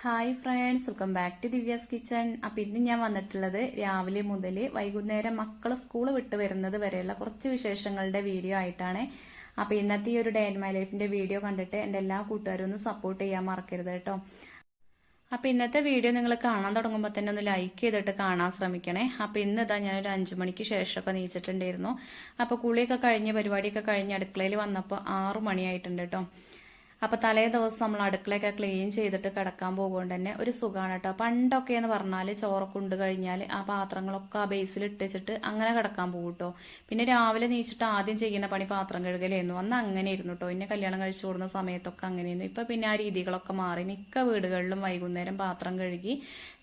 Hi friends welcome back to Divya's kitchen appam ഇന്ന് ഞാൻ വന്നിട്ടുള്ളത് രാവിലെ മുതൽ വൈകുന്നേരം മക്കൾ സ്കൂൾ വിട്ട് വരുന്നത് വരെയുള്ള കുറച്ച് വിശേഷങ്ങളുടെ വീഡിയോ ആയിട്ടാണ്. അപ്പോൾ ഇന്നത്തെ ഈ ഒരു ഡേ ഇൻ മൈ ലൈഫിന്റെ വീഡിയോ കണ്ടിട്ട് എന്റെ എല്ലാ കൂട്ടുകാരും ഒന്ന് സപ്പോർട്ട് ചെയ്യാൻ മറക്കരുത് കേട്ടോ. അപ്പോൾ ഇന്നത്തെ വീഡിയോ നിങ്ങൾ കാണാൻ തുടങ്ങുമ്പോൾ തന്നെ ഒന്ന് ലൈക്ക് ചെയ്തിട്ട് കാണാൻ ശ്രമിക്കണേ. അപ്പോൾ ഇന്ന് ഇതാ ഞാനൊരു അഞ്ച് മണിക്ക് ശേഷമൊക്കെ നീച്ചിട്ടുണ്ടായിരുന്നു. അപ്പോൾ കുളിയൊക്കെ കഴിഞ്ഞ് പരിപാടിയൊക്കെ കഴിഞ്ഞ് അടുക്കളയിൽ വന്നപ്പോൾ ആറു മണിയായിട്ടുണ്ട് കേട്ടോ. അപ്പോൾ തലേ ദിവസം നമ്മൾ അടുക്കളയൊക്കെ ക്ലീൻ ചെയ്തിട്ട് കിടക്കാൻ പോകുകൊണ്ട് തന്നെ ഒരു സുഖമാണ് കേട്ടോ. പണ്ടൊക്കെ എന്ന് പറഞ്ഞാൽ ചോറൊക്കെ കഴിഞ്ഞാൽ ആ പാത്രങ്ങളൊക്കെ ആ ബേസിൽ ഇട്ടിച്ചിട്ട് അങ്ങനെ കിടക്കാൻ പോകും കേട്ടോ. പിന്നെ രാവിലെ നീച്ചിട്ട് ആദ്യം ചെയ്യുന്ന പണി പാത്രം കഴുകലായിരുന്നു. അന്ന് അങ്ങനെ ഇരുന്നു കേട്ടോ. എന്നെ കല്യാണം കഴിച്ചു കൂടുന്ന സമയത്തൊക്കെ അങ്ങനെയായിരുന്നു ഇപ്പം പിന്നെ ആ രീതികളൊക്കെ മാറി. മിക്ക വീടുകളിലും വൈകുന്നേരം പാത്രം കഴുകി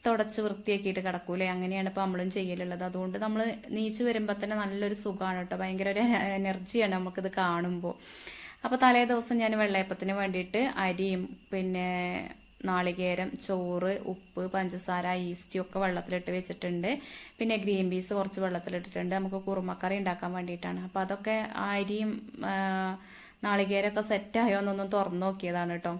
തുടച്ച് വൃത്തിയാക്കിയിട്ട് കിടക്കൂലേ? അങ്ങനെയാണ് ഇപ്പൊ നമ്മളും ചെയ്യലുള്ളത്. അതുകൊണ്ട് നമ്മൾ നീച്ച് വരുമ്പോൾ തന്നെ നല്ലൊരു സുഖമാണ് കേട്ടോ. ഭയങ്കര ഒരു എനർജിയാണ് നമുക്കിത് കാണുമ്പോൾ അപ്പോൾ തലേ ദിവസം ഞാൻ വെള്ളയപ്പത്തിന് വേണ്ടിയിട്ട് അരിയും പിന്നെ നാളികേരം ചോറ് ഉപ്പ് പഞ്ചസാര ഈസ്റ്റ് ഒക്കെ വെള്ളത്തിലിട്ട് വെച്ചിട്ടുണ്ട്. പിന്നെ ഗ്രീൻ പീസ് കുറച്ച് വെള്ളത്തിലിട്ടിട്ടുണ്ട്. നമുക്ക് കുറുമക്കറി ഉണ്ടാക്കാൻ വേണ്ടിയിട്ടാണ്. അപ്പോൾ അതൊക്കെ അരിയും നാളികേരമൊക്കെ സെറ്റായോ എന്നൊന്നും തുറന്നു നോക്കിയതാണ് കേട്ടോ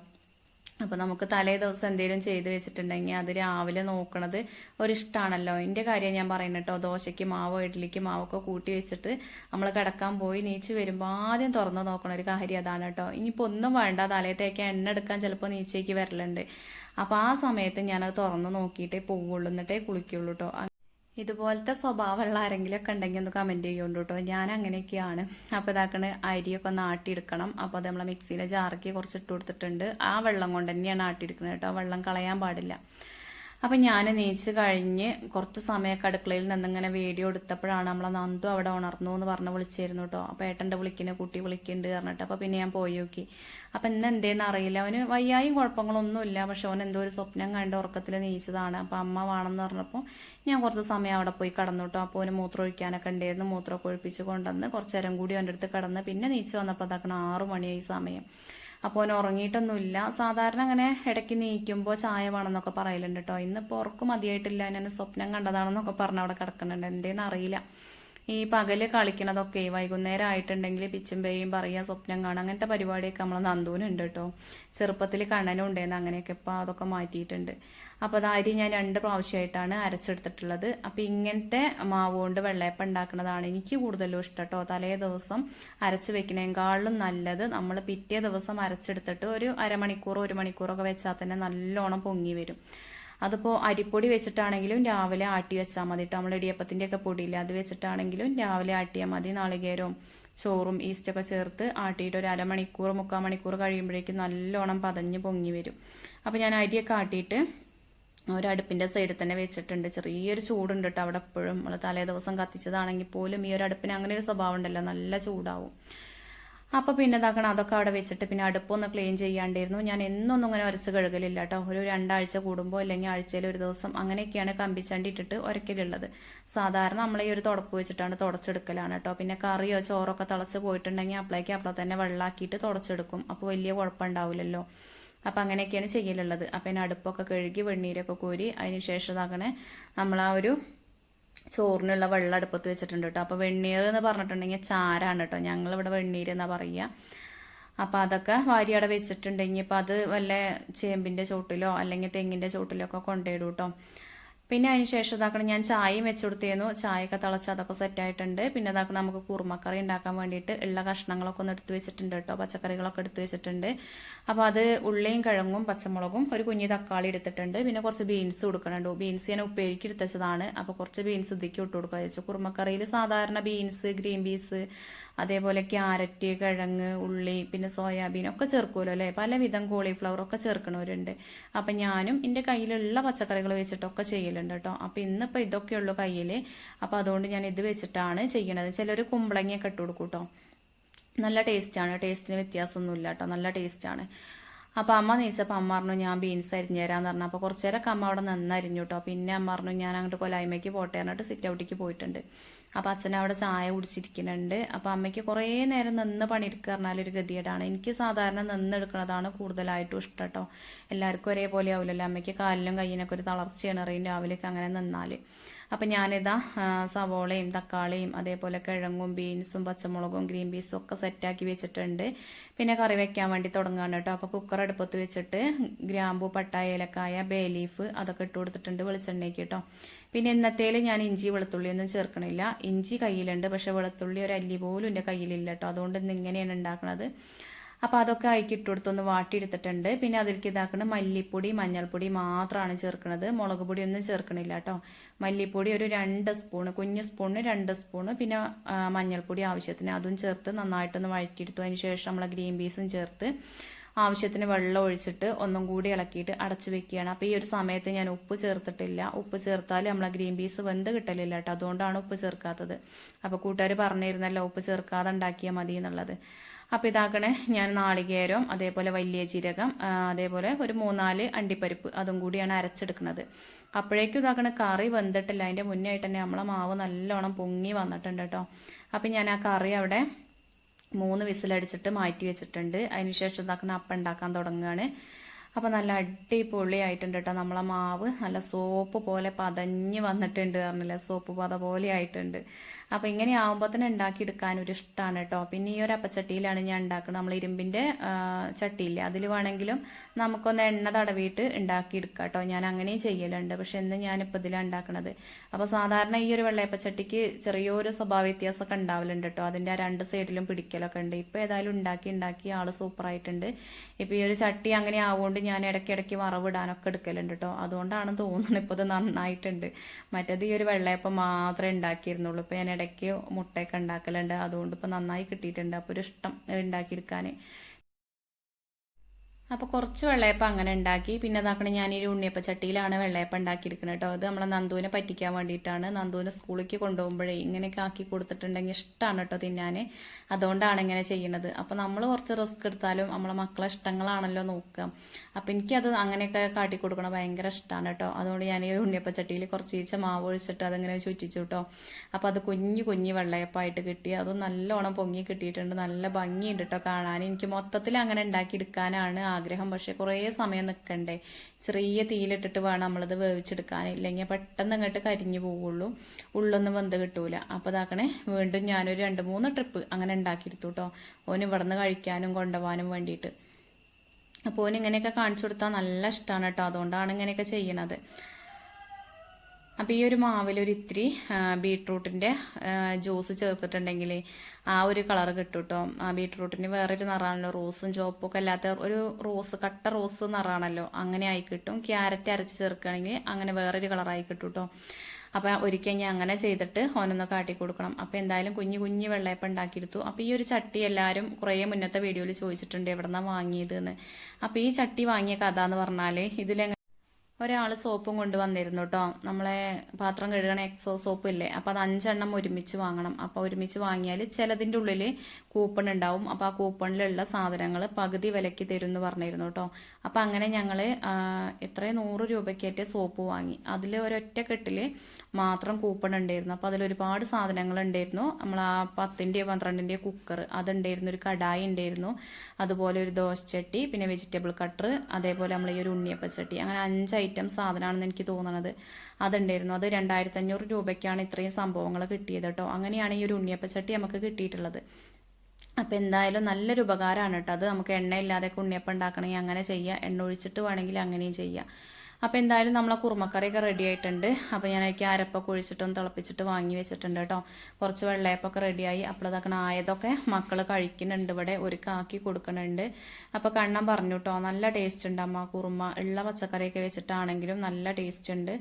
അപ്പോൾ നമുക്ക് തലേ ദിവസം എന്തെങ്കിലും ചെയ്ത് വെച്ചിട്ടുണ്ടെങ്കിൽ അത് രാവിലെ നോക്കണത് ഒരിഷ്ടമാണല്ലോ എന്റെ കാര്യം ഞാൻ പറയുന്നത് കേട്ടോ ദോശയ്ക്ക് മാവോ ഇഡ്ഡലിക്ക് മാവൊക്കെ കൂട്ടി വെച്ചിട്ട് നമ്മൾ കിടക്കാൻ പോയി നീച്ച് വരുമ്പോൾ ആദ്യം തുറന്ന് നോക്കണ ഒരു കാര്യം അതാണ് കേട്ടോ ഇനിയിപ്പോൾ ഒന്നും വേണ്ട. തലയത്തേക്ക് എണ്ണ എടുക്കാൻ ചിലപ്പോൾ നീച്ചേക്ക് വരലുണ്ട്. അപ്പോൾ ആ സമയത്ത് ഞാനത് തുറന്ന് നോക്കിയിട്ടേ പോവുള്ളൂ. എന്നിട്ടേ കുളിക്കുള്ളൂ കേട്ടോ ഇതുപോലത്തെ സ്വഭാവമുള്ള ആരെങ്കിലുമൊക്കെ ഉണ്ടെങ്കിൽ ഒന്ന് കമന്റ് ചെയ്യുന്നുണ്ട് കേട്ടോ ഞാൻ അങ്ങനെയൊക്കെയാണ് അപ്പോൾ ഇതാക്കണ അരിയൊക്കെ ഒന്ന് ആട്ടിയെടുക്കണം. അപ്പോൾ അത് നമ്മളെ മിക്സിയിലെ ജാറക്കി കുറച്ച് ഇട്ട് കൊടുത്തിട്ടുണ്ട്. ആ വെള്ളം കൊണ്ട് തന്നെയാണ് ആട്ടിയെടുക്കുന്നത് കേട്ടോ വെള്ളം കളയാൻ പാടില്ല. അപ്പം ഞാൻ നീച്ച് കഴിഞ്ഞ് കുറച്ച് സമയമൊക്കെ അടുക്കളയിൽ നിന്നിങ്ങനെ വീഡിയോ എടുത്തപ്പോഴാണ് നമ്മളെ നന്ദു അവിടെ ഉണർന്നു എന്ന് പറഞ്ഞ് വിളിച്ചിരുന്നു കേട്ടോ അപ്പോൾ ഏട്ടന്റെ വിളിക്കുന്ന കുട്ടി വിളിക്കുന്നുണ്ട് പറഞ്ഞിട്ട്. അപ്പോൾ പിന്നെ ഞാൻ പോയി നോക്കി. അപ്പം ഇന്ന് എന്തേന്ന് അറിയില്ല. അവന് വയ്യായും കുഴപ്പങ്ങളൊന്നുമില്ല. പക്ഷെ അവൻ എന്തോ ഒരു സ്വപ്നം കണ്ട് ഉറക്കത്തിൽ നീച്ചതാണ് അപ്പം അമ്മ വേണമെന്ന് പറഞ്ഞപ്പോൾ ഞാൻ കുറച്ച് സമയം അവിടെ പോയി കടന്നു കേട്ടോ അപ്പോൾ അവന് മൂത്രം ഒഴിക്കാനൊക്കെ ഉണ്ടായിരുന്നു. മൂത്രമൊക്കെ ഒഴിപ്പിച്ച് കൊണ്ടുവന്ന് കുറച്ച് നേരം കൂടി അവന്റെ അടുത്ത് കടന്ന് പിന്നെ നീച്ച് വന്നപ്പോൾ അതാക്കണം ആറു മണിയായി സമയം. അപ്പോൾ അവൻ ഉറങ്ങിയിട്ടൊന്നുമില്ല. സാധാരണ അങ്ങനെ ഇടയ്ക്ക് നീക്കുമ്പോൾ ചായ വേണമെന്നൊക്കെ പറയലുണ്ട് കേട്ടോ ഇന്നിപ്പോൾ ഉറക്കം മതിയായിട്ടില്ല. ഞാൻ സ്വപ്നം കണ്ടതാണെന്നൊക്കെ പറഞ്ഞ് അവിടെ കിടക്കുന്നുണ്ട്. എന്തേന്ന് അറിയില്ല. ഈ പകൽ കളിക്കണതൊക്കെ വൈകുന്നേരം ആയിട്ടുണ്ടെങ്കിൽ പിച്ചും പേയും പറയുക സ്വപ്നം കാണുക അങ്ങനത്തെ പരിപാടിയൊക്കെ നമ്മളെ നന്ദൂനുണ്ട് കേട്ടോ ചെറുപ്പത്തിൽ കണ്ണനും ഉണ്ടായിരുന്നു അങ്ങനെയൊക്കെ ഇപ്പോൾ അതൊക്കെ മാറ്റിയിട്ടുണ്ട്. അപ്പോൾ അത് അരി ഞാൻ രണ്ട് പ്രാവശ്യമായിട്ടാണ് അരച്ചെടുത്തിട്ടുള്ളത്. അപ്പോൾ ഇങ്ങനത്തെ മാവ് കൊണ്ട് വെള്ളയപ്പം ഉണ്ടാക്കുന്നതാണ് എനിക്ക് കൂടുതലും ഇഷ്ടം കേട്ടോ തലേ ദിവസം അരച്ച് വെക്കണേക്കാളും നല്ലത് നമ്മൾ പിറ്റേ ദിവസം അരച്ചെടുത്തിട്ട് ഒരു അരമണിക്കൂർ ഒരു മണിക്കൂറൊക്കെ വെച്ചാൽ തന്നെ നല്ലോണം പൊങ്ങി വരും. അതിപ്പോൾ അരിപ്പൊടി വെച്ചിട്ടാണെങ്കിലും രാവിലെ ആട്ടി വെച്ചാൽ മതി കേട്ടോ നമ്മൾ ഇടിയപ്പത്തിന്റെ ഒക്കെ പൊടിയില്ല അത് വെച്ചിട്ടാണെങ്കിലും രാവിലെ ആട്ടിയാൽ മതി നാളികേരവും ചോറും ഈസ്റ്റൊക്കെ ചേർത്ത് ആട്ടിയിട്ട് ഒരു അരമണിക്കൂർ മുക്കാൽ മണിക്കൂർ കഴിയുമ്പോഴേക്കും നല്ലോണം പതഞ്ഞ് പൊങ്ങി വരും. അപ്പോൾ ഞാൻ അരിയൊക്കെ ആട്ടിയിട്ട് ഒരു അടുപ്പിന്റെ സൈഡിൽ തന്നെ വെച്ചിട്ടുണ്ട്. ചെറിയൊരു ചൂടുണ്ട് കേട്ടോ അവിടെ എപ്പോഴും. നമ്മൾ തലേ ദിവസം കത്തിച്ചതാണെങ്കിൽ പോലും ഈ ഒരു അടുപ്പിന് അങ്ങനെ ഒരു സ്വഭാവം ഉണ്ടല്ലോ. നല്ല ചൂടാവും. അപ്പോൾ പിന്നെ ഇതാക്കണം അതൊക്കെ അവിടെ വെച്ചിട്ട് പിന്നെ അടുപ്പൊന്ന് ക്ലീൻ ചെയ്യാണ്ടിരുന്നു. ഞാൻ എന്നൊന്നും ഇങ്ങനെ ഉരച്ച് കഴുകലില്ല കേട്ടോ ഒരു രണ്ടാഴ്ച കൂടുമ്പോൾ അല്ലെങ്കിൽ ആഴ്ചയിൽ ഒരു ദിവസം അങ്ങനെയൊക്കെയാണ് കമ്പിച്ചണ്ടി ഇട്ടിട്ട് ഉരക്കലുള്ളത് സാധാരണ നമ്മൾ ഈ ഒരു തുടപ്പ് വെച്ചിട്ടാണ് തുടച്ചെടുക്കലാണ് കേട്ടോ പിന്നെ കറിയോ ചോറൊക്കെ തിളച്ച് പോയിട്ടുണ്ടെങ്കിൽ അപ്പളേക്ക് അപ്പളെ തന്നെ വെള്ളമാക്കിയിട്ട് തുടച്ചെടുക്കും. അപ്പോൾ വലിയ കുഴപ്പമുണ്ടാവില്ലല്ലോ അപ്പം അങ്ങനെയൊക്കെയാണ് ചെയ്യലുള്ളത്. അപ്പം അതിന് അടുപ്പൊക്കെ കഴുകി വെണ്ണീരൊക്കെ കോരി അതിന് ശേഷം ഇതാക്കണേ നമ്മൾ ആ ഒരു ചോറിനുള്ള വെള്ളം അടുപ്പത്ത് വെച്ചിട്ടുണ്ട് കേട്ടോ അപ്പോൾ വെണ്ണീർ എന്ന് പറഞ്ഞിട്ടുണ്ടെങ്കിൽ ചാരാണ് കേട്ടോ ഞങ്ങളിവിടെ വെണ്ണീർ എന്നാ പറയുക അപ്പോൾ അതൊക്കെ വാരി അവിടെ വെച്ചിട്ടുണ്ടെങ്കിൽ ഇപ്പോൾ അത് വല്ല ചേമ്പിന്റെ ചോട്ടിലോ അല്ലെങ്കിൽ തെങ്ങിന്റെ ചോട്ടിലോ ഒക്കെ കൊണ്ടുപോയിടും കേട്ടോ പിന്നെ അതിന് ശേഷം ഇതാക്കണം ഞാൻ ചായയും വെച്ച് കൊടുത്തിരുന്നു. ചായയൊക്കെ തിളച്ച് അതൊക്കെ സെറ്റായിട്ടുണ്ട് പിന്നെ ഇതാക്കണം നമുക്ക് കുറുമക്കറി ഉണ്ടാക്കാൻ വേണ്ടിയിട്ട് ഉള്ള കഷ്ണങ്ങളൊക്കെ ഒന്ന് എടുത്ത് വെച്ചിട്ടുണ്ട് കേട്ടോ. പച്ചക്കറികളൊക്കെ എടുത്ത് വെച്ചിട്ടുണ്ട്. അപ്പോൾ അത് ഉള്ളിയും കിഴങ്ങും പച്ചമുളകും ഒരു കുഞ്ഞി തക്കാളി എടുത്തിട്ടുണ്ട്. പിന്നെ കുറച്ച് ബീൻസ് കൊടുക്കണുണ്ട്. ബീൻസ് ഞാൻ ഉപ്പേരിക്ക് എടുത്തതാണ് അപ്പോൾ കുറച്ച് ബീൻസ് ഇതിക്ക് ഇട്ട് കൊടുക്കുക വെച്ചു കുറുമക്കറിയിൽ സാധാരണ ബീൻസ് ഗ്രീൻ പീസ് അതേപോലെ ക്യാരറ്റ് കിഴങ്ങ് ഉള്ളി പിന്നെ സോയാബീൻ ഒക്കെ ചേർക്കുമല്ലോ അല്ലേ? പലവിധം കോളിഫ്ലവർ ഒക്കെ ചേർക്കണവരുണ്ട് അപ്പം ഞാനും എന്റെ കയ്യിലുള്ള പച്ചക്കറികൾ വെച്ചിട്ടൊക്കെ ചെയ്യലുണ്ട് കേട്ടോ. അപ്പം ഇന്നിപ്പോൾ ഇതൊക്കെ ഉള്ളൂ കയ്യിൽ അപ്പോൾ അതുകൊണ്ട് ഞാൻ ഇത് വെച്ചിട്ടാണ് ചെയ്യണത്. ചിലർ കുമ്പളങ്ങിയൊക്കെ ഇട്ട് കൊടുക്കും കേട്ടോ. നല്ല ടേസ്റ്റാണ് ടേസ്റ്റിന് വ്യത്യാസമൊന്നുമില്ല കേട്ടോ. നല്ല ടേസ്റ്റാണ് അപ്പോൾ അമ്മ നീച്ചപ്പോൾ അമ്മ പറഞ്ഞു ഞാൻ ബീൻസ് അരിഞ്ഞു പറഞ്ഞു. അപ്പോൾ കുറച്ച് നേരമൊക്കെ അമ്മ അവിടെ നിന്ന് അരിഞ്ഞു കേട്ടോ പിന്നെ അമ്മ പറഞ്ഞു ഞാൻ അങ്ങോട്ട് കൊലായ്മയ്ക്ക് പോട്ടെ പറഞ്ഞിട്ട് സിറ്റ് ഔട്ടിക്ക് പോയിട്ടുണ്ട്. അപ്പോൾ അച്ഛൻ അവിടെ ചായ കുടിച്ചിരിക്കുന്നുണ്ട്. അപ്പോൾ അമ്മയ്ക്ക് കുറേ നേരം നിന്ന് പണിയെടുക്കുക പറഞ്ഞാൽ ഒരു ഗതികേടാണ്. എനിക്ക് സാധാരണ നിന്നെടുക്കുന്നതാണ് കൂടുതലായിട്ടും ഇഷ്ടം കേട്ടോ എല്ലാവർക്കും ഒരേപോലെ ആവില്ലല്ലോ അമ്മയ്ക്ക് കാലിലും കയ്യിനൊക്കെ ഒരു തളർച്ചയാണ് അറിയും രാവിലെയൊക്കെ അങ്ങനെ നിന്നാൽ. അപ്പം ഞാനിതാ സവോളയും തക്കാളിയും അതേപോലെ കിഴങ്ങും ബീൻസും പച്ചമുളകും ഗ്രീൻ പീസും ഒക്കെ സെറ്റാക്കി വെച്ചിട്ടുണ്ട്. പിന്നെ കറി വെക്കാൻ വേണ്ടി തുടങ്ങുകയാണ് കേട്ടോ. അപ്പോൾ കുക്കർ അടുപ്പത്ത് വെച്ചിട്ട് ഗ്രാമ്പു പട്ട ഏലക്കായ ബേ ലീഫ് അതൊക്കെ ഇട്ട് കൊടുത്തിട്ടുണ്ട് വെളിച്ചെണ്ണയ്ക്ക് കേട്ടോ. പിന്നെ ഇന്നത്തേൽ ഞാൻ ഇഞ്ചി വെളുത്തുള്ളി ഒന്നും ചേർക്കണില്ല. ഇഞ്ചി കയ്യിലുണ്ട് പക്ഷെ വെളുത്തുള്ളി ഒരു അല്ലി പോലും എന്റെ കയ്യിലില്ല കേട്ടോ. അതുകൊണ്ട് ഇന്ന് ഇങ്ങനെയാണ് ഉണ്ടാക്കുന്നത് അപ്പോൾ അതൊക്കെ അയക്കി ഇട്ട് കൊടുത്തൊന്ന് വാട്ടിയെടുത്തിട്ടുണ്ട്. പിന്നെ അതിലേക്ക് ഇതാക്കുന്നത് മല്ലിപ്പൊടി മഞ്ഞൾപ്പൊടി മാത്രമാണ് ചേർക്കുന്നത് മുളക് പൊടി ഒന്നും ചേർക്കണില്ല കേട്ടോ മല്ലിപ്പൊടി ഒരു രണ്ട് സ്പൂണ് കുഞ്ഞു സ്പൂണിന് രണ്ട് സ്പൂണ് പിന്നെ മഞ്ഞൾപ്പൊടി ആവശ്യത്തിന് അതും ചേർത്ത് നന്നായിട്ടൊന്ന് വഴറ്റിയെടുത്തു. അതിന് ശേഷം നമ്മൾ ഗ്രീൻ പീസും ചേർത്ത് ആവശ്യത്തിന് വെള്ളം ഒഴിച്ചിട്ട് ഒന്നും കൂടി ഇളക്കിയിട്ട് അടച്ചു വെക്കുകയാണ്. അപ്പോൾ ഈ ഒരു സമയത്ത് ഞാൻ ഉപ്പ് ചേർത്തിട്ടില്ല. ഉപ്പ് ചേർത്താൽ നമ്മളെ ഗ്രീൻ പീസ് വെന്ത് കിട്ടലില്ല കേട്ടോ അതുകൊണ്ടാണ് ഉപ്പ് ചേർക്കാത്തത്. അപ്പോൾ കൂട്ടുകാർ പറഞ്ഞിരുന്നല്ലോ ഉപ്പ് ചേർക്കാതെ ഉണ്ടാക്കിയാൽ മതി എന്നുള്ളത്. അപ്പോൾ ഇതാക്കണേ ഞാൻ നാളികേരം അതേപോലെ വലിയ ജീരകം അതേപോലെ ഒരു മൂന്നാൽ അണ്ടിപ്പരിപ്പ് അതും കൂടിയാണ് അരച്ചെടുക്കുന്നത്. അപ്പോഴേക്കും ഇതാക്കണ കറി വെന്തിട്ടില്ല. അതിന്റെ മുന്നേ ആയിട്ട് തന്നെ നമ്മളെ മാവ് നല്ലോണം പൊങ്ങി വന്നിട്ടുണ്ട് കേട്ടോ അപ്പം ഞാൻ ആ കറി അവിടെ മൂന്ന് വിസിലടിച്ചിട്ട് മാറ്റി വെച്ചിട്ടുണ്ട്. അതിനുശേഷം ഇതാക്കുന്ന അപ്പം ഉണ്ടാക്കാൻ തുടങ്ങുകയാണ്. അപ്പം നല്ല അടിപൊളി ആയിട്ടുണ്ട് കേട്ടോ. നമ്മളെ മാവ് നല്ല സോപ്പ് പോലെ പതഞ്ഞ് വന്നിട്ടുണ്ട് പറഞ്ഞില്ലേ? സോപ്പ് പത പോലെ ആയിട്ടുണ്ട്. അപ്പോൾ ഇങ്ങനെ ആകുമ്പോൾ തന്നെ ഉണ്ടാക്കിയെടുക്കാൻ ഒരു ഇഷ്ടമാണ് കേട്ടോ പിന്നെ ഈ ഒരു അപ്പച്ചട്ടിയിലാണ് ഞാൻ ഉണ്ടാക്കുന്നത് നമ്മൾ ഇരുമ്പിന്റെ ചട്ടിയില്ല അതിൽ വേണമെങ്കിലും നമുക്കൊന്ന് എണ്ണ തടവിയിട്ട് ഉണ്ടാക്കിയെടുക്കാം കേട്ടോ ഞാൻ അങ്ങനെയും ചെയ്യലുണ്ട്. പക്ഷെ എന്ന് ഞാനിപ്പോൾ ഇതിലാണ് ഉണ്ടാക്കുന്നത് അപ്പോൾ സാധാരണ ഈ ഒരു വെള്ളയപ്പച്ചട്ടിക്ക് ചെറിയൊരു സ്വഭാവ വ്യത്യാസമൊക്കെ ഉണ്ടാവലുണ്ട് കേട്ടോ അതിന്റെ ആ രണ്ട് സൈഡിലും പിടിക്കലൊക്കെ ഉണ്ട് ഇപ്പോൾ ഏതായാലും ഉണ്ടാക്കി ഉണ്ടാക്കി ആൾ സൂപ്പറായിട്ടുണ്ട്. ഇപ്പോൾ ഈ ഒരു ചട്ടി അങ്ങനെ ആവുകൊണ്ട് ഞാൻ ഇടയ്ക്കിടയ്ക്ക് വറവിടാനൊക്കെ എടുക്കലുണ്ട് കേട്ടോ അതുകൊണ്ടാണ് തോന്നുന്നത് ഇപ്പോൾ ഇത് നന്നായിട്ടുണ്ട്. മറ്റേത് ഈ ഒരു വെള്ളയപ്പം മാത്രമേ ഉണ്ടാക്കിയിരുന്നുള്ളൂ ഇപ്പോൾ ഞാൻ ഇടയ്ക്ക് മുട്ടയൊക്കെ ഉണ്ടാക്കലുണ്ട്. അതുകൊണ്ട് ഇപ്പോൾ നന്നായി കിട്ടിയിട്ടുണ്ട്. അപ്പോൾ ഒരു ഇഷ്ടം ഉണ്ടാക്കിയെടുക്കാൻ. അപ്പോൾ കുറച്ച് വെള്ളയപ്പം അങ്ങനെ ഉണ്ടാക്കി. പിന്നെ അതാക്കണം ഞാൻ ഈ ഉണ്ണിയപ്പ ചട്ടിയിലാണ് വെള്ളയപ്പം ഉണ്ടാക്കിയിരിക്കുന്നത് കേട്ടോ. അത് നമ്മളെ നന്ദുവിനെ പറ്റിക്കാൻ വേണ്ടിയിട്ടാണ്. നന്ദുവിനെ സ്കൂളിലേക്ക് കൊണ്ടുപോകുമ്പോഴേ ഇങ്ങനെയൊക്കെ ആക്കി കൊടുത്തിട്ടുണ്ടെങ്കിൽ ഇഷ്ടമാണ് കേട്ടോ തിന്നാൻ. അതുകൊണ്ടാണ് ഇങ്ങനെ ചെയ്യുന്നത്. അപ്പോൾ നമ്മൾ കുറച്ച് റിസ്ക് എടുത്താലും നമ്മളെ മക്കളെ ഇഷ്ടങ്ങളാണല്ലോ നോക്കുക. അപ്പോൾ എനിക്കത് അങ്ങനെയൊക്കെ കാട്ടി കൊടുക്കണം ഭയങ്കര ഇഷ്ടമാണ് കേട്ടോ. അതുകൊണ്ട് ഞാൻ ഈ ഉണ്ണിയപ്പ ചട്ടിയിൽ കുറച്ച് ഈച്ച മാവ് ഒഴിച്ചിട്ട് അതിങ്ങനെ ചുറ്റിച്ചു കേട്ടോ. അപ്പോൾ അത് കുഞ്ഞു കുഞ്ഞു വെള്ളയപ്പമായിട്ട് കിട്ടി. അത് നല്ലോണം പൊങ്ങി കിട്ടിയിട്ടുണ്ട്. നല്ല ഭംഗിയുണ്ട് കേട്ടോ കാണാൻ. എനിക്ക് മൊത്തത്തിൽ അങ്ങനെ ഉണ്ടാക്കിയെടുക്കാനാണ് ആഗ്രഹം. പക്ഷെ കുറേ സമയം നിൽക്കണ്ടേ ചെറിയ തീയിലിട്ടിട്ട് വേണം നമ്മളത് വേവിച്ചെടുക്കാൻ. ഇല്ലെങ്കിൽ പെട്ടെന്ന് അങ്ങോട്ട് കരിഞ്ഞു പോവുള്ളൂ. ഉള്ളൊന്നും വെന്ത് കിട്ടൂല. അപ്പോൾ ഇതാക്കണേ വീണ്ടും ഞാനൊരു രണ്ട് മൂന്ന് ട്രിപ്പ് അങ്ങനെ ഉണ്ടാക്കിയെടുത്തു കേട്ടോ ഓന് ഇവിടുന്ന് കഴിക്കാനും കൊണ്ടുപോകാനും വേണ്ടിയിട്ട്. അപ്പോൾ ഓന് ഇങ്ങനെയൊക്കെ കാണിച്ചു കൊടുത്താൽ നല്ല ഇഷ്ടമാണ് കേട്ടോ അതുകൊണ്ടാണ് ഇങ്ങനെയൊക്കെ ചെയ്യണത്. അപ്പോൾ ഈ ഒരു മാവിൽ ഒരു ഇത്തിരി ബീട്രൂട്ടിന്റെ ജ്യൂസ് ചേർത്തിട്ടുണ്ടെങ്കിൽ ആ ഒരു കളർ കിട്ടും കേട്ടോ ആ ബീട്രൂട്ടിന് വേറൊരു നിറാണല്ലോ റോസും ചുവപ്പും ഒക്കെ അല്ലാത്ത ഒരു റോസ് കട്ട റോസ് നിറാണല്ലോ അങ്ങനെ ആയി കിട്ടും. ക്യാരറ്റ് അരച്ച് ചേർക്കുകയാണെങ്കിൽ അങ്ങനെ വേറൊരു കളറായി കിട്ടും കേട്ടോ അപ്പോൾ ഒരിക്കൽ ഞാൻ അങ്ങനെ ചെയ്തിട്ട് ഓനൊന്ന് കാട്ടി കൊടുക്കണം. അപ്പോൾ എന്തായാലും കുഞ്ഞു കുഞ്ഞു വെള്ളയപ്പം ഉണ്ടാക്കിയെടുത്തു. അപ്പോൾ ഈ ഒരു ചട്ടി എല്ലാവരും കുറേ മുന്നത്തെ വീഡിയോയിൽ ചോദിച്ചിട്ടുണ്ട് എവിടെ നിന്നാണ് വാങ്ങിയതെന്ന്. അപ്പോൾ ഈ ചട്ടി വാങ്ങിയ കഥ എന്ന് പറഞ്ഞാൽ ഇതിലെങ്ങനെ ഒരാൾ സോപ്പും കൊണ്ട് വന്നിരുന്നു കേട്ടോ നമ്മളെ പാത്രം കഴുകണ എക്സോ സോപ്പ് ഇല്ലേ? അപ്പോൾ അത് അഞ്ചെണ്ണം ഒരുമിച്ച് വാങ്ങണം. അപ്പോൾ ഒരുമിച്ച് വാങ്ങിയാൽ ചിലതിന്റെ ഉള്ളിൽ കൂപ്പൺ ഉണ്ടാവും. അപ്പോൾ ആ കൂപ്പണിലുള്ള സാധനങ്ങൾ പകുതി വിലയ്ക്ക് തരും എന്ന് പറഞ്ഞിരുന്നു കേട്ടോ അപ്പോൾ അങ്ങനെ ഞങ്ങൾ എത്ര നൂറ് രൂപയ്ക്കേറ്റ സോപ്പ് വാങ്ങി. അതിൽ ഒരൊറ്റ കെട്ടിൽ മാത്രം കൂപ്പൺ ഉണ്ടായിരുന്നു. അപ്പോൾ അതിൽ ഒരുപാട് സാധനങ്ങൾ ഉണ്ടായിരുന്നു. നമ്മൾ ആ പത്തിന്റെയോ പന്ത്രണ്ടിന്റെയോ കുക്കർ അതുണ്ടായിരുന്നു. ഒരു കടായി ഉണ്ടായിരുന്നു. അതുപോലെ ഒരു ദോശച്ചട്ടി പിന്നെ വെജിറ്റബിൾ കട്ടർ അതേപോലെ നമ്മൾ ഈ ഒരു ഉണ്ണിയപ്പച്ചട്ടി. അങ്ങനെ അഞ്ച് ഐറ്റം സാധനമാണെന്ന് എനിക്ക് തോന്നണത്. അതുണ്ടായിരുന്നു. അത് രണ്ടായിരത്തി അഞ്ഞൂറ് രൂപയ്ക്കാണ് ഇത്രയും സംഭവങ്ങൾ കിട്ടിയത് കേട്ടോ. അങ്ങനെയാണ് ഈ ഒരു ഉണ്ണിയപ്പച്ചട്ടി നമുക്ക് കിട്ടിയിട്ടുള്ളത്. അപ്പോൾ എന്തായാലും നല്ലൊരു ഉപകാരമാണ് കേട്ടോ. അത് നമുക്ക് എണ്ണയില്ലാതെ ഉണ്ണിയപ്പം ഉണ്ടാക്കണമെങ്കിൽ അങ്ങനെ ചെയ്യുക. എണ്ണ ഒഴിച്ചിട്ട് വേണമെങ്കിൽ അങ്ങനെയും ചെയ്യുക. അപ്പോൾ എന്തായാലും നമ്മളെ കുറുമക്കറിയൊക്കെ റെഡി ആയിട്ടുണ്ട്. അപ്പോൾ ഞാൻ എനിക്ക് അരപ്പൊക്കെ ഒഴിച്ചിട്ടും തിളപ്പിച്ചിട്ട് വാങ്ങി വെച്ചിട്ടുണ്ട് കേട്ടോ. കുറച്ച് വെള്ളയപ്പൊക്കെ റെഡിയായി അപ്പോഴതൊക്കെ ആയതൊക്കെ മക്കൾ കഴിക്കുന്നുണ്ട് ഇവിടെ. ഒരു കാക്കി കൊടുക്കുന്നുണ്ട്. അപ്പോൾ കണ്ണൻ പറഞ്ഞു കേട്ടോ നല്ല ടേസ്റ്റ് ഉണ്ട് അമ്മ. കുറുമ ഉള്ള പച്ചക്കറിയൊക്കെ വെച്ചിട്ടാണെങ്കിലും നല്ല ടേസ്റ്റ് ഉണ്ട്.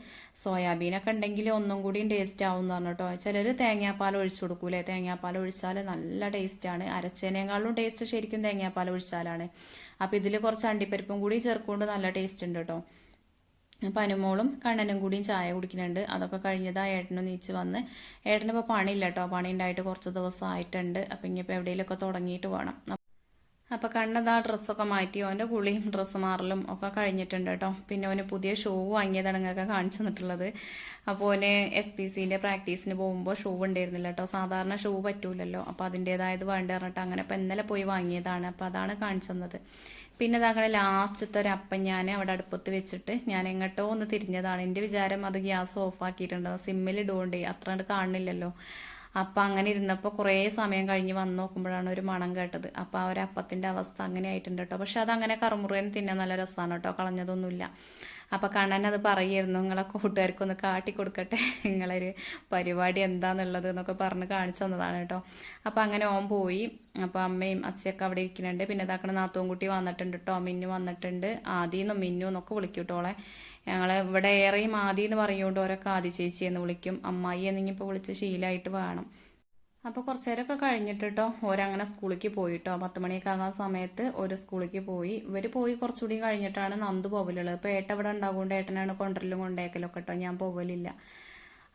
സോയാബീനൊക്കെ ഉണ്ടെങ്കിൽ ഒന്നും കൂടിയും ടേസ്റ്റ് ആവും എന്ന് പറഞ്ഞു കേട്ടോ. ചിലർ തേങ്ങാപ്പാൽ ഒഴിച്ചു കൊടുക്കൂലേ? തേങ്ങാപ്പാൽ ഒഴിച്ചാൽ നല്ല ടേസ്റ്റാണ് അരച്ചതിനേക്കാളും ടേസ്റ്റ് ശരിക്കും തേങ്ങാപ്പാൽ ഒഴിച്ചാലാണ്. അപ്പോൾ ഇതിൽ കുറച്ച് അണ്ടിപ്പരിപ്പും കൂടി ചേർക്കൊണ്ട് നല്ല ടേസ്റ്റ് ഉണ്ട് കേട്ടോ. അപ്പം അനുമോളും കണ്ണനും കൂടിയും ചായ കുടിക്കുന്നുണ്ട്. അതൊക്കെ കഴിഞ്ഞതാ ഏട്ടനും നീച്ച് വന്ന്. ഏട്ടനിപ്പോൾ പണിയില്ല കേട്ടോ പണി ഉണ്ടായിട്ട് കുറച്ച് ദിവസം ആയിട്ടുണ്ട് അപ്പം ഇനിയിപ്പോൾ എവിടെയെങ്കിലുമൊക്കെ തുടങ്ങിയിട്ട് വേണം അപ്പോൾ കണ്ണതാ ഡ്രസ്സൊക്കെ മാറ്റി. ഓന്റെ കുളിയും ഡ്രസ്സ് മാറലും ഒക്കെ കഴിഞ്ഞിട്ടുണ്ട് കേട്ടോ പിന്നെ അവന് പുതിയ ഷൂ വാങ്ങിയതാണ് കാണിച്ചു തന്നിട്ടുള്ളത്. അപ്പോൾ അവന് എസ് പി സിന്റെ പ്രാക്ടീസിന് പോകുമ്പോൾ ഷൂ ഉണ്ടായിരുന്നില്ല കേട്ടോ സാധാരണ ഷൂ പറ്റൂലല്ലോ. അപ്പോൾ അതിന്റേതായത് വേണ്ട പറഞ്ഞിട്ട് അങ്ങനെ ഇപ്പം ഇന്നലെ പോയി വാങ്ങിയതാണ്. അപ്പോൾ അതാണ് കാണിച്ചു തന്നത്. പിന്നെ ഇതാക്കണ ലാസ്റ്റത്തെ ഒരു അപ്പം ഞാൻ അവിടെ അടുപ്പത്ത് വെച്ചിട്ട് ഞാൻ എങ്ങോട്ടോ ഒന്ന് തിരിഞ്ഞതാണ്. എന്റെ വിചാരം അത് ഗ്യാസ് ഓഫ് ആക്കിയിട്ടുണ്ട്. സിമ്മിൽ ഇടുകൊണ്ട് അത്ര കണ്ട് കാണുന്നില്ലല്ലോ. അപ്പം അങ്ങനെ ഇരുന്നപ്പോൾ കുറേ സമയം കഴിഞ്ഞ് വന്ന് നോക്കുമ്പോഴാണ് ഒരു മണം കേട്ടത്. അപ്പോൾ ആ ഒരു അപ്പത്തിന്റെ അവസ്ഥ അങ്ങനെ ആയിട്ടുണ്ട് കേട്ടോ. പക്ഷെ അതങ്ങനെ കറുമുറുകൻ തിന്നാൻ നല്ല രസമാണ് കേട്ടോ. കളഞ്ഞതൊന്നുമില്ല. അപ്പോൾ കണ്ണൻ അത് പറയായിരുന്നു നിങ്ങളെ കൂട്ടുകാർക്കൊന്ന് കാട്ടി കൊടുക്കട്ടെ നിങ്ങളൊരു പരിപാടി എന്താന്നുള്ളത് എന്നൊക്കെ പറഞ്ഞ് കാണിച്ചു തന്നതാണ് കേട്ടോ. അപ്പോൾ അങ്ങനെ ഓൻ പോയി. അപ്പോൾ അമ്മയും അച്ഛയൊക്കെ അവിടെ ഇരിക്കുന്നുണ്ട്. പിന്നെ ഇതാക്കണ നാത്തോൻകുട്ടി വന്നിട്ടുണ്ട് കേട്ടോ. മിന്നു വന്നിട്ടുണ്ട്. ആദിന്നും മിന്നു എന്നൊക്കെ വിളിക്കും കേട്ടോളെ ഞങ്ങൾ ഇവിടെ ഏറെയും ആദി എന്ന് പറയുകൊണ്ട് ഓരോ ആദി ചേച്ചി എന്ന് വിളിക്കും. അമ്മായി എന്നിങ്ങിപ്പോൾ വിളിച്ച് ശീലമായിട്ട് വേണം. അപ്പോൾ കുറച്ച് നേരമൊക്കെ കഴിഞ്ഞിട്ട് കേട്ടോ ഓരങ്ങനെ സ്കൂളിലേക്ക് പോയിട്ടോ. പത്ത് മണിയൊക്കെ ആകാൻ സമയത്ത് ഒരു സ്കൂളിലേക്ക് പോയി. ഇവർ പോയി കുറച്ചുകൂടി കഴിഞ്ഞിട്ടാണ് നന്ദു പോവലുള്ളത്. ഇപ്പോൾ ഏട്ട ഇവിടെ ഉണ്ടാകുകൊണ്ട് ഏട്ടനാണ് കൊണ്ടരലും കൊണ്ടേക്കലൊക്കെ കേട്ടോ ഞാൻ പോവലില്ല.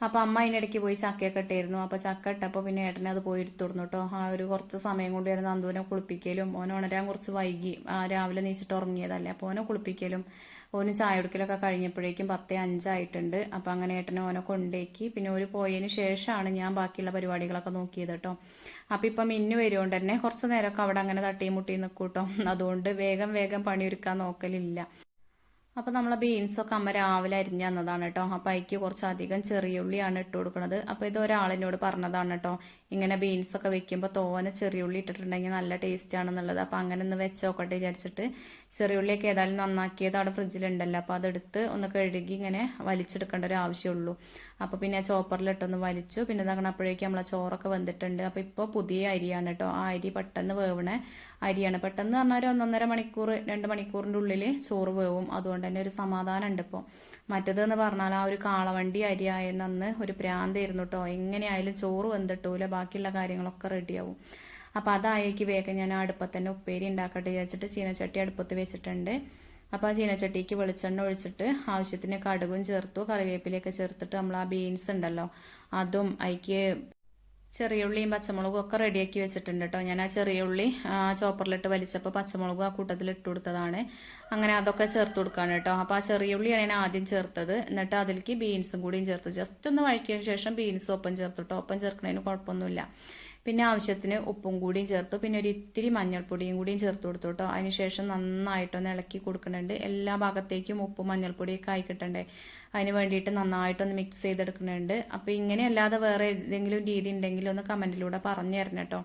അപ്പോൾ അമ്മ അതിനിടയ്ക്ക് പോയി ചക്കയൊക്കെ ഇട്ടായിരുന്നു അപ്പോൾ ചക്ക ഇട്ടപ്പോൾ പിന്നെ ഏട്ടനെ അത് പോയി എടുത്തുടന്നു കേട്ടോ ആ ഒരു കുറച്ച് സമയം കൊണ്ട് വരുന്ന നന്ദുവിനെ കുളിപ്പിക്കലും ഓനെ ഉണരാൻ കുറച്ച് വൈകി. ആ രാവിലെ നീച്ചിട്ട് ഉറങ്ങിയതല്ലേ. അപ്പോൾ ഓനെ കുളിപ്പിക്കലും ഓന് ചായ കുടിക്കലൊക്കെ കഴിഞ്ഞപ്പോഴേക്കും പത്തേ അഞ്ചായിട്ടുണ്ട്. അപ്പോൾ അങ്ങനെ ഏട്ടനെ ഓനെ കൊണ്ടേക്കി. പിന്നെ ഒരു പോയതിന് ശേഷമാണ് ഞാൻ ബാക്കിയുള്ള പരിപാടികളൊക്കെ നോക്കിയത് കേട്ടോ. അപ്പോൾ ഇപ്പം മിന്നു വരുകൊണ്ട് തന്നെ കുറച്ച് നേരമൊക്കെ അവിടെ അങ്ങനെ തട്ടിയും മുട്ടിയും നിൽക്കും കേട്ടോ. അതുകൊണ്ട് വേഗം വേഗം പണിയൊരുക്കാൻ നോക്കലില്ല. അപ്പോൾ നമ്മളെ ബീൻസൊക്കെ അമ്മ രാവിലെ അരിഞ്ഞ് തന്നതാണ് കേട്ടോ. അപ്പോൾ അതിക്ക് കുറച്ചധികം ചെറിയ ഉള്ളിയാണ് ഇട്ട് കൊടുക്കുന്നത് അപ്പോൾ ഇത് ഒരാളിനോട് പറഞ്ഞതാണ് കേട്ടോ. ഇങ്ങനെ ബീൻസൊക്കെ വെക്കുമ്പോൾ തോനെ ചെറിയ ഉള്ളി ഇട്ടിട്ടുണ്ടെങ്കിൽ നല്ല ടേസ്റ്റ് ആണെന്നുള്ളത്. അപ്പോൾ അങ്ങനെ ഒന്ന് വെച്ച് നോക്കട്ടെ വിചാരിച്ചിട്ട് ചെറിയ ഉള്ളിയൊക്കെ ഏതായാലും നന്നാക്കിയത് അവിടെ ഫ്രിഡ്ജിലുണ്ടല്ലോ അപ്പോൾ അതെടുത്ത് ഒന്ന് കഴുകി ഇങ്ങനെ വലിച്ചെടുക്കേണ്ട ഒരു ആവശ്യമുള്ളൂ. അപ്പോൾ പിന്നെ ചോപ്പറിലിട്ടൊന്ന് വലിച്ചു. പിന്നെ ഇതാക്കണം അപ്പോഴേക്കും നമ്മളെ ചോറൊക്കെ വന്നിട്ടുണ്ട് അപ്പോൾ ഇപ്പോൾ പുതിയ അരിയാണ് കേട്ടോ ആ അരി പെട്ടെന്ന് വേവണ അരിയാണ്. പെട്ടെന്ന് പറഞ്ഞാൽ ഒരു ഒന്നൊന്നര മണിക്കൂർ രണ്ട് മണിക്കൂറിന്റെ ഉള്ളിൽ ചോറ് വേവും. അതുകൊണ്ട് തന്നെ ഒരു സമാധാനം ഉണ്ട് ഇപ്പോൾ മറ്റേതെന്ന് പറഞ്ഞാൽ ആ ഒരു കാളവണ്ടി അന്ന് ഒരു പ്രാന്തായിരുന്നു കേട്ടോ എങ്ങനെയായാലും ചോറ് വെന്തിട്ടൂല. ബാക്കിയുള്ള കാര്യങ്ങളൊക്കെ റെഡിയാവും. അപ്പോൾ അതായേക്ക് വേഗം ഞാൻ അടുപ്പത്ത് തന്നെ ഉപ്പേരി ഉണ്ടാക്കട്ടെ വിചാരിച്ചിട്ട് ചീനച്ചട്ടി അടുപ്പത്ത് വെച്ചിട്ടുണ്ട്. അപ്പോൾ ആ ചീനച്ചട്ടിക്ക് വെളിച്ചെണ്ണ ഒഴിച്ചിട്ട് ആവശ്യത്തിന് കടുകും ചേർത്തു കറിവേപ്പിലയൊക്കെ ചേർത്തിട്ട് നമ്മൾ ആ ബീൻസ് ഉണ്ടല്ലോ അതും അതിക്ക് ചെറിയ ഉള്ളിയും പച്ചമുളകും ഒക്കെ റെഡിയാക്കി വെച്ചിട്ടുണ്ട് കേട്ടോ ഞാൻ ആ ചെറിയ ഉള്ളി ചോപ്പറിലിട്ട് വലിച്ചപ്പോൾ പച്ചമുളകും ആ കൂട്ടത്തിൽ ഇട്ട് കൊടുത്തതാണ്. അങ്ങനെ അതൊക്കെ ചേർത്ത് കൊടുക്കാണ് കേട്ടോ അപ്പോൾ ആ ചെറിയ ഉള്ളിയാണ് ഞാൻ ആദ്യം ചേർത്തത്. എന്നിട്ട് അതിലേക്ക് ബീൻസും കൂടിയും ചേർത്ത്. ജസ്റ്റ് ഒന്ന് വഴക്കിയതിന് ശേഷം ബീൻസും ഒപ്പം ചേർത്ത് കേട്ടോ ഒപ്പം ചേർക്കുന്നതിന് കുഴപ്പമൊന്നുമില്ല. പിന്നെ ആവശ്യത്തിന് ഉപ്പും കൂടിയും ചേർത്തു. പിന്നെ ഒരു ഇത്തിരി മഞ്ഞൾപ്പൊടിയും കൂടിയും ചേർത്ത് കൊടുത്തു കേട്ടോ അതിനുശേഷം നന്നായിട്ടൊന്ന് ഇളക്കി കൊടുക്കുന്നുണ്ട്. എല്ലാ ഭാഗത്തേക്കും ഉപ്പും മഞ്ഞൾപ്പൊടിയൊക്കെ ആയി കിട്ടണ്ടേ. അതിന് വേണ്ടിയിട്ട് നന്നായിട്ടൊന്ന് മിക്സ് ചെയ്തെടുക്കുന്നുണ്ട്. അപ്പോൾ ഇങ്ങനെ അല്ലാതെ വേറെ ഏതെങ്കിലും രീതി ഉണ്ടെങ്കിൽ ഒന്ന് കമന്റിലൂടെ പറഞ്ഞു തരണം കേട്ടോ.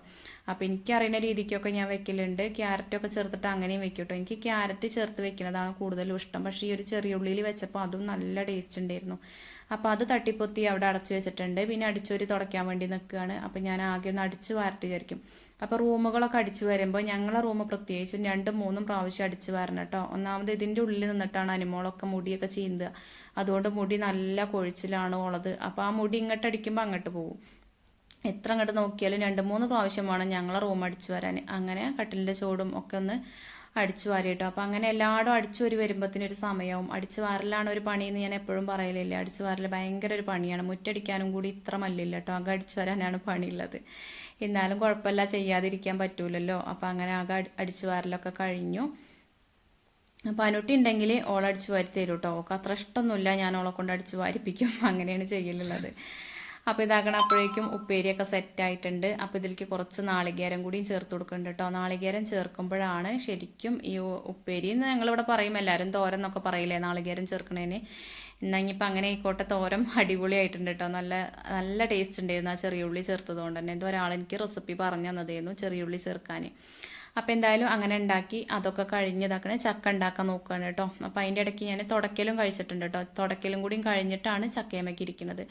അപ്പോൾ എനിക്കറിയുന്ന രീതിക്കൊക്കെ ഞാൻ വെക്കലുണ്ട്. ക്യാരറ്റൊക്കെ ചേർത്തിട്ട് അങ്ങനെയും വെക്കും കേട്ടോ എനിക്ക് ക്യാരറ്റ് ചേർത്ത് വെക്കുന്നതാണ് കൂടുതലും ഇഷ്ടം. പക്ഷേ ഈ ഒരു ചെറിയ ഉള്ളിയിൽ വെച്ചപ്പോൾ അതും നല്ല ടേസ്റ്റ് ഉണ്ടായിരുന്നു. അപ്പോൾ അത് തട്ടിപ്പൊത്തി അവിടെ അടച്ചു വെച്ചിട്ടുണ്ട്. പിന്നെ അടിച്ചൊരു തുടയ്ക്കാൻ വേണ്ടി നിൽക്കുകയാണ്. അപ്പോൾ ഞാൻ ആകെ ഒന്ന് അടിച്ച് വാരട്ട് വിചാരിക്കും. അപ്പോൾ റൂമുകളൊക്കെ അടിച്ചു വരുമ്പോൾ ഞങ്ങളെ റൂം പ്രത്യേകിച്ചും രണ്ടും മൂന്നും പ്രാവശ്യം അടിച്ചു വരണം കേട്ടോ. ഒന്നാമത് ഇതിന്റെ ഉള്ളിൽ നിന്നിട്ടാണ് അനിമോളൊക്കെ മുടിയൊക്കെ ചീന്തുക. അതുകൊണ്ട് മുടി നല്ല കൊഴിച്ചിലാണ് ഉള്ളത്. അപ്പോൾ ആ മുടി ഇങ്ങോട്ട് അടിക്കുമ്പോൾ അങ്ങോട്ട് പോകും എത്ര അങ്ങോട്ട് നോക്കിയാലും രണ്ട് മൂന്ന് പ്രാവശ്യം വേണം ഞങ്ങളെ റൂം അടിച്ചു വരാൻ. അങ്ങനെ കട്ടിലിന്റെ ചൂടും ഒക്കെ ഒന്ന് അടിച്ചു വാരി കേട്ടോ അപ്പോൾ അങ്ങനെ എല്ലായിടും അടിച്ചു വരി വരുമ്പോഴത്തേനൊരു സമയവും. അടിച്ചു വാരലാണ് ഒരു പണിയെന്ന് ഞാൻ എപ്പോഴും പറയലില്ല. അടിച്ചു വാരൽ ഭയങ്കര ഒരു പണിയാണ്. മുറ്റടിക്കാനും കൂടി ഇത്ര മല്ലില്ല കേട്ടോ ആകെ അടിച്ചു വരാനാണ് പണിയുള്ളത്. എന്നാലും കുഴപ്പമില്ല. ചെയ്യാതിരിക്കാൻ പറ്റൂലല്ലോ. അപ്പോൾ അങ്ങനെ ആകെ അടിച്ചു വാരലൊക്കെ കഴിഞ്ഞു. അപ്പോൾ അനുട്ടി ഉണ്ടെങ്കിൽ ഓളടിച്ച് വാരി തരും കേട്ടോ അത്ര ഇഷ്ടമൊന്നുമില്ല ഞാൻ ഓളെ കൊണ്ട് അടിച്ച് വാരിപ്പിക്കും. അങ്ങനെയാണ് ചെയ്യലുള്ളത്. അപ്പോൾ ഇതാക്കണം അപ്പോഴേക്കും ഉപ്പേരിയൊക്കെ സെറ്റായിട്ടുണ്ട് അപ്പോൾ ഇതിലേക്ക് കുറച്ച് നാളികേരം കൂടിയും ചേർത്ത് കൊടുക്കുന്നുണ്ട് കേട്ടോ നാളികേരം ചേർക്കുമ്പോഴാണ് ശരിക്കും ഈ ഉപ്പേരി എന്ന് ഞങ്ങളിവിടെ പറയും. എല്ലാവരും തോരൻ എന്നൊക്കെ പറയില്ലേ നാളികേരം ചേർക്കണേന്. എന്നാൽ ഇനിയിപ്പോൾ അങ്ങനെ ആയിക്കോട്ടെ തോരം അടിപൊളിയായിട്ടുണ്ട് കേട്ടോ നല്ല നല്ല ടേസ്റ്റ് ഉണ്ടായിരുന്നു ആ ചെറിയ ഉള്ളി ചേർത്തത് കൊണ്ട് തന്നെ. എന്തോ ഒരാൾ എനിക്ക് റെസിപ്പി പറഞ്ഞു തന്നതായിരുന്നു ചെറിയ ഉള്ളി ചേർക്കാൻ അപ്പോൾ എന്തായാലും അങ്ങനെ ഉണ്ടാക്കി അതൊക്കെ കഴിഞ്ഞതാക്കണേ ചക്ക ഉണ്ടാക്കാൻ നോക്കുകയാണ് കേട്ടോ. അപ്പോൾ അതിന്റെ ഇടയ്ക്ക് ഞാൻ തുടക്കലും കഴിച്ചിട്ടുണ്ട് കേട്ടോ. തുടക്കലും കൂടിയും കഴിഞ്ഞിട്ടാണ് ചക്കയമ്മയ്ക്ക് ഇരിക്കുന്നത്.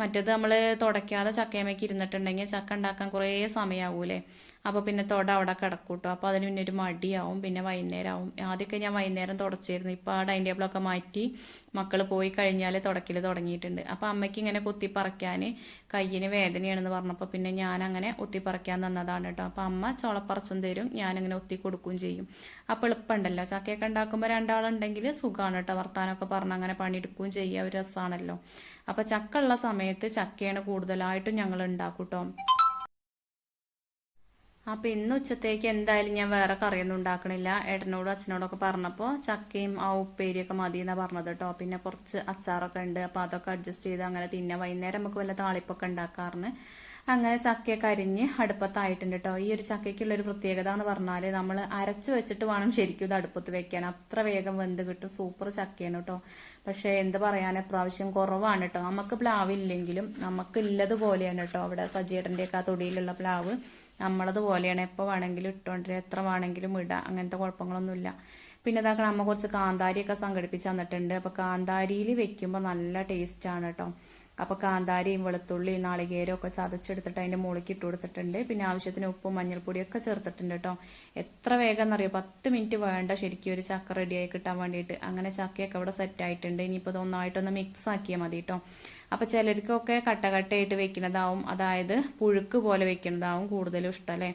മറ്റേത് നമ്മൾ തുടയ്ക്കാതെ ചക്കയമ്മയ്ക്ക് ഇരുന്നിട്ടുണ്ടെങ്കിൽ ചക്ക ഉണ്ടാക്കാൻ കുറേ സമയമാവൂലേ അപ്പോൾ പിന്നെ തൊട അവിടെ കിടക്കൂട്ടോ. കേട്ടോ അപ്പോൾ അതിന് പിന്നെ ഒരു മടിയാവും. പിന്നെ വൈകുന്നേരം ആവും ആദ്യമൊക്കെ ഞാൻ വൈകുന്നേരം തുടച്ചിരുന്നു. ഇപ്പോൾ ആ ഡൈനിങ് ടേബിളൊക്കെ മാറ്റി മക്കൾ പോയി കഴിഞ്ഞാൽ തുടക്കിൽ തുടങ്ങിയിട്ടുണ്ട്. അപ്പോൾ അമ്മയ്ക്ക് ഇങ്ങനെ കുത്തിപ്പറയ്ക്കാൻ കയ്യിന് വേദനയാണെന്ന് പറഞ്ഞപ്പോൾ പിന്നെ ഞാൻ അങ്ങനെ ഒത്തിപ്പറയ്ക്കാൻ തന്നതാണ് കേട്ടോ. അപ്പോൾ അമ്മ ചോളപ്പറച്ചും തരും. ഞാനിങ്ങനെ ഒത്തി കൊടുക്കുകയും ചെയ്യും. അപ്പോൾ എളുപ്പമുണ്ടല്ലോ. ചക്കയൊക്കെ ഉണ്ടാക്കുമ്പോൾ രണ്ടാളുണ്ടെങ്കിൽ സുഖമാണ് കേട്ടോ. വർത്താനമൊക്കെ പറഞ്ഞ് അങ്ങനെ പണിയെടുക്കുകയും ചെയ്യുക ഒരു രസമാണല്ലോ അപ്പോൾ ചക്ക ഉള്ള സമയത്ത് ചക്കയാണ് കൂടുതലായിട്ടും ഞങ്ങൾ ഉണ്ടാക്കും കേട്ടോ. അപ്പോൾ ഇന്ന് ഉച്ചത്തേക്ക് എന്തായാലും ഞാൻ വേറെ കറിയൊന്നും ഉണ്ടാക്കണില്ല. ഏട്ടനോടും അച്ഛനോടൊക്കെ പറഞ്ഞപ്പോൾ ചക്കയും ആ ഉപ്പേരിയൊക്കെ മതി എന്നാണ് പറഞ്ഞത് കേട്ടോ പിന്നെ കുറച്ച് അച്ചാറൊക്കെ ഉണ്ട്. അപ്പോൾ അതൊക്കെ അഡ്ജസ്റ്റ് ചെയ്ത് അങ്ങനെ തിന്നാം. വൈകുന്നേരം നമുക്ക് വല്ല താളിപ്പൊക്കെ ഉണ്ടാക്കാറുണ്ട് അങ്ങനെ ചക്കയൊക്കെ അരിഞ്ഞ് അടുപ്പത്തായിട്ടുണ്ട് കേട്ടോ ഈ ഒരു ചക്കയ്ക്കുള്ളൊരു പ്രത്യേകത എന്ന് പറഞ്ഞാൽ നമ്മൾ അരച്ച് വെച്ചിട്ട് വേണം ശരിക്കും ഇത് അടുപ്പത്ത് വെക്കാൻ. അത്ര വേഗം വെന്ത് കിട്ടും. സൂപ്പർ ചക്കയാണ് കേട്ടോ പക്ഷേ എന്ത് പറയാൻ പ്രാവശ്യം കുറവാണ് കേട്ടോ നമുക്ക് പ്ലാവില്ലെങ്കിലും നമുക്ക് ഇല്ലതുപോലെയാണ് കേട്ടോ അവിടെ സജിയേട്ടന്റെയൊക്കെ ആ തൊടിയിലുള്ള പ്ലാവ്. നമ്മളത് പോലെയാണ്. എപ്പോൾ വേണമെങ്കിലും ഇട്ടുകൊണ്ടിരിക്കുക എത്ര വേണമെങ്കിലും ഇടാം അങ്ങനത്തെ കുഴപ്പങ്ങളൊന്നുമില്ല. പിന്നെ ഇതാക്കണം അമ്മ കുറച്ച് കാന്താരിയൊക്കെ സംഘടിപ്പിച്ച് തന്നിട്ടുണ്ട്. അപ്പോൾ കാന്താരിയിൽ വെക്കുമ്പോൾ നല്ല ടേസ്റ്റാണ് കേട്ടോ അപ്പോൾ കാന്താരിയും വെളുത്തുള്ളിയും നാളികേരവും ഒക്കെ ചതച്ചെടുത്തിട്ട് അതിന്റെ മുകളിലേക്ക് ഇട്ട് കൊടുത്തിട്ടുണ്ട്. പിന്നെ ആവശ്യത്തിന് ഉപ്പും മഞ്ഞൾപ്പൊടിയൊക്കെ ചേർത്തിട്ടുണ്ട് കേട്ടോ. എത്ര വേഗം എന്നറിയോ? പത്ത് മിനിറ്റ് വേണ്ട ശരിക്കും ഒരു ചക്ക റെഡിയായി കിട്ടാൻ വേണ്ടിയിട്ട്. അങ്ങനെ ചക്കയൊക്കെ ഇവിടെ സെറ്റ് ആയിട്ടുണ്ട്. ഇനിയിപ്പോൾ ഇതൊന്നായിട്ടൊന്ന് മിക്സ് ആക്കിയാൽ മതി കേട്ടോ. അപ്പോൾ ചിലർക്കൊക്കെ കട്ടകട്ടയായിട്ട് വെക്കുന്നതാവും. അതായത് പുഴുക്ക് പോലെ വെക്കുന്നതാവും കൂടുതലും ഇഷ്ടം അല്ലേ?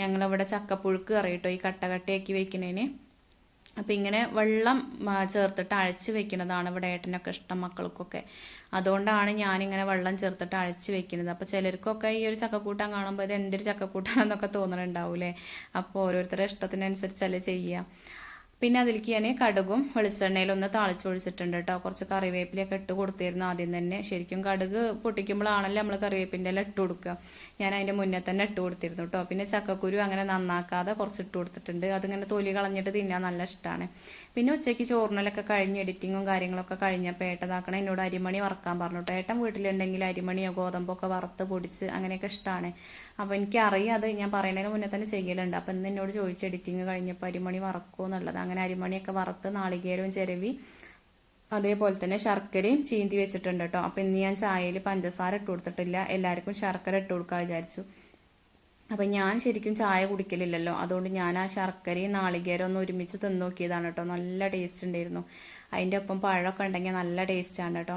ഞങ്ങളിവിടെ ചക്കപ്പുഴുക്ക് അറിയട്ടോ ഈ കട്ടകട്ടയാക്കി വെക്കുന്നതിന്. അപ്പം ഇങ്ങനെ വെള്ളം ചേർത്തിട്ട് അഴച്ച് വെക്കുന്നതാണ് ഇവിടെ ഏട്ടനൊക്കെ ഇഷ്ടം മക്കൾക്കൊക്കെ. അതുകൊണ്ടാണ് ഞാനിങ്ങനെ വെള്ളം ചേർത്തിട്ട് അഴച്ച് വെക്കുന്നത്. അപ്പോൾ ചിലർക്കൊക്കെ ഈ ഒരു ചക്കക്കൂട്ടാൻ കാണുമ്പോൾ ഇത് എന്തൊരു ചക്കക്കൂട്ടാണെന്നൊക്കെ തോന്നണുണ്ടാവൂലേ അപ്പോൾ ഓരോരുത്തരുടെ ഇഷ്ടത്തിനനുസരിച്ചല്ലേ ചെയ്യുക. പിന്നെ അതിലേക്ക് ഞാൻ കടുകും വെളിച്ചെണ്ണയിൽ ഒന്ന് താളിച്ചൊഴിച്ചിട്ടുണ്ട് കേട്ടോ കുറച്ച് കറിവേപ്പിലൊക്കെ ഇട്ട് കൊടുത്തിരുന്നു ആദ്യം തന്നെ. ശരിക്കും കടുക് പൊട്ടിക്കുമ്പോഴാണല്ലോ നമ്മൾ കറിവേപ്പിന്റെ എല്ലാം ഇട്ട് കൊടുക്കുക. ഞാൻ അതിന്റെ മുന്നേ തന്നെ ഇട്ട് കൊടുത്തിരുന്നു കേട്ടോ പിന്നെ ചക്കക്കുരു അങ്ങനെ നന്നാക്കാതെ കുറച്ച് ഇട്ട് കൊടുത്തിട്ടുണ്ട്. അതിങ്ങനെ തൊലി കളഞ്ഞിട്ട് തിന്നാൻ നല്ല ഇഷ്ടമാണ് പിന്നെ ഉച്ചയ്ക്ക് ചോറിനലൊക്കെ കഴിഞ്ഞ് എഡിറ്റിങ്ങും കാര്യങ്ങളൊക്കെ കഴിഞ്ഞപ്പോൾ ഏട്ടതാക്കണം എന്നോട് അരിമണി വറക്കാൻ പറഞ്ഞു കേട്ടോ ഏട്ടൻ വീട്ടിലുണ്ടെങ്കിൽ അരിമണിയോ ഗോതമ്പോ ഒക്കെ വറുത്ത് പൊടിച്ച് അങ്ങനെയൊക്കെ ഇഷ്ടമാണ് അപ്പോൾ എനിക്കറിയാം അത് ഞാൻ പറയുന്നതിന് മുന്നേ തന്നെ ചെയ്യലുണ്ട്. അപ്പോൾ ഇന്ന് എന്നോട് ചോദിച്ച് എഡിറ്റിങ് കഴിഞ്ഞപ്പോൾ അരിമണി വറക്കുമോ എന്നുള്ളത് അങ്ങനെ അരിമണിയൊക്കെ വറുത്ത് നാളികേരവും ചിരവി അതേപോലെ തന്നെ ശർക്കരയും ചീന്തി വെച്ചിട്ടുണ്ട് കേട്ടോ. അപ്പം ഇന്ന് ഞാൻ ചായയിൽ പഞ്ചസാര ഇട്ട് കൊടുത്തിട്ടില്ല. എല്ലാവർക്കും ശർക്കര ഇട്ട് കൊടുക്കാൻ വിചാരിച്ചു. അപ്പം ഞാൻ ശരിക്കും ചായ കുടിക്കലില്ലല്ലോ. അതുകൊണ്ട് ഞാൻ ആ ശർക്കരയും നാളികേരവും ഒന്ന് ഒരുമിച്ച് തിന്നു നോക്കിയതാണ് കേട്ടോ. നല്ല ടേസ്റ്റ് ഉണ്ടായിരുന്നു. അതിന്റെ ഒപ്പം പഴമൊക്കെ ഉണ്ടെങ്കിൽ നല്ല ടേസ്റ്റാണ് കേട്ടോ.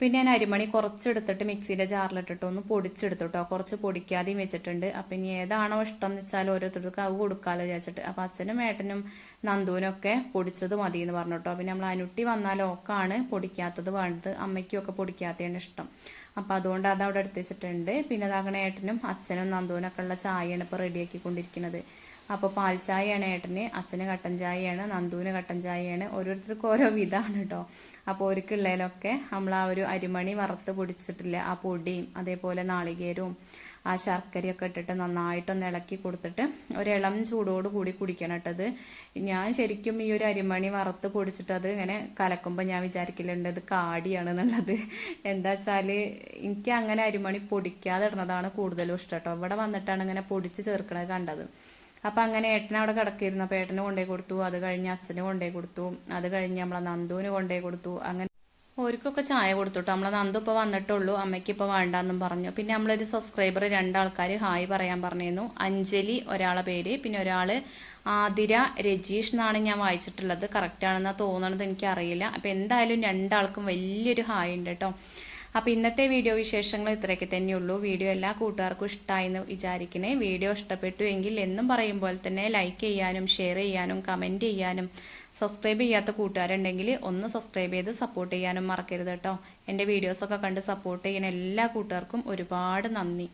പിന്നെ ഞാൻ അരിമണി കുറച്ചെടുത്തിട്ട് മിക്സിയിലെ ജാറിലിട്ടിട്ട് ഒന്ന് പൊടിച്ചെടുത്തു കേട്ടോ കുറച്ച് പൊടിക്കാതെയും വെച്ചിട്ടുണ്ട്. അപ്പം ഇനി ഏതാണോ ഇഷ്ടം എന്ന് വെച്ചാൽ ഓരോരുത്തർക്ക് അത് കൊടുക്കാമല്ലോ വിചാരിച്ചിട്ട്. അപ്പം അച്ഛനും ഏട്ടനും നന്ദുവിനും ഒക്കെ പൊടിച്ചത് മതി എന്ന് പറഞ്ഞു കേട്ടോ പിന്നെ നമ്മൾ അനുട്ടി വന്നാലോ ഒക്കാണ് പൊടിക്കാത്തത് വേണ്ടത്. അമ്മയ്ക്കും ഒക്കെ പൊടിക്കാത്തതാണ് ഇഷ്ടം. അപ്പം അതുകൊണ്ട് അത് അവിടെ എടുത്ത് വെച്ചിട്ടുണ്ട്. പിന്നെ അതാകണ ഏട്ടനും അച്ഛനും നന്ദുവിനൊക്കെ ഉള്ള ചായയാണ് ഇപ്പോൾ റെഡിയാക്കിക്കൊണ്ടിരിക്കുന്നത് അപ്പോൾ പാൽ ചായയാണ് ഏട്ടന് അച്ഛന് കട്ടൻ ചായയാണ് നന്ദുവിന് കട്ടൻ ചായയാണ്. ഓരോരുത്തർക്കും ഓരോ വിധമാണ് കേട്ടോ അപ്പോൾ ഒരുക്കുള്ളതിലൊക്കെ നമ്മൾ ആ ഒരു അരിമണി വറുത്ത് പൊടിച്ചിട്ടില്ല ആ പൊടിയും അതേപോലെ നാളികേരവും ആ ശർക്കരയൊക്കെ ഇട്ടിട്ട് നന്നായിട്ടൊന്ന് ഇളക്കി കൊടുത്തിട്ട് ഒരു ഇളം ചൂടോട് കൂടി കുടിക്കണം കേട്ടത് ഞാൻ ശരിക്കും ഈ ഒരു അരിമണി വറുത്ത് പൊടിച്ചിട്ട് അത് ഇങ്ങനെ കലക്കുമ്പോൾ ഞാൻ വിചാരിക്കലുണ്ട് ഇത് കാടിയാണ് എന്നുള്ളത്. എന്താ വെച്ചാൽ എനിക്ക് അങ്ങനെ അരിമണി പൊടിക്കാതെ ഇടുന്നതാണ് കൂടുതലും ഇഷ്ടം കേട്ടോ ഇവിടെ വന്നിട്ടാണ് ഇങ്ങനെ പൊടിച്ച് ചേർക്കണത് കണ്ടത്. അപ്പം അങ്ങനെ ഏട്ടൻ അവിടെ കിടക്കിയിരുന്നു. അപ്പോൾ ഏട്ടന് കൊണ്ടുപോയി കൊടുത്തു. അത് കഴിഞ്ഞ് അച്ഛന് കൊണ്ടുപോയി കൊടുത്തു. അത് കഴിഞ്ഞ് നമ്മളെ നന്ദുവിന് കൊണ്ടുപോയി കൊടുത്തു. അങ്ങനെ ഓർക്കൊക്കെ ചായ കൊടുത്തുട്ടോ നമ്മളെ നന്ദു ഇപ്പോൾ വന്നിട്ടുള്ളൂ. അമ്മയ്ക്ക് ഇപ്പോൾ വേണ്ടാന്നും പറഞ്ഞു. പിന്നെ നമ്മളൊരു സബ്സ്ക്രൈബർ രണ്ടാൾക്കാർ ഹായ് പറയാൻ പറഞ്ഞിരുന്നു. അഞ്ജലി ഒരാളെ പേര്. പിന്നെ ഒരാൾ ആതിര രജീഷ് എന്നാണ് ഞാൻ വായിച്ചിട്ടുള്ളത്. കറക്റ്റാണെന്നാണ് തോന്നണത് എനിക്കറിയില്ല. അപ്പോൾ എന്തായാലും രണ്ടാൾക്കും വലിയൊരു ഹായ് ഉണ്ട് കേട്ടോ അപ്പോൾ ഇന്നത്തെ വീഡിയോ വിശേഷങ്ങൾ ഇത്രയൊക്കെ തന്നെയുള്ളൂ. വീഡിയോ എല്ലാ കൂട്ടുകാർക്കും ഇഷ്ടമായി എന്ന് വിചാരിക്കണേ. വീഡിയോ ഇഷ്ടപ്പെട്ടു എങ്കിൽ എന്നും പറയും പോലെ തന്നെ ലൈക്ക് ചെയ്യാനും ഷെയർ ചെയ്യാനും കമന്റ് ചെയ്യാനും സബ്സ്ക്രൈബ് ചെയ്യാത്ത കൂട്ടുകാരുണ്ടെങ്കിൽ ഒന്ന് സബ്സ്ക്രൈബ് ചെയ്ത് സപ്പോർട്ട് ചെയ്യാനും മറക്കരുത് കേട്ടോ. എന്റെ വീഡിയോസൊക്കെ കണ്ട് സപ്പോർട്ട് ചെയ്യുന്ന എല്ലാ കൂട്ടുകാർക്കും ഒരുപാട് നന്ദി.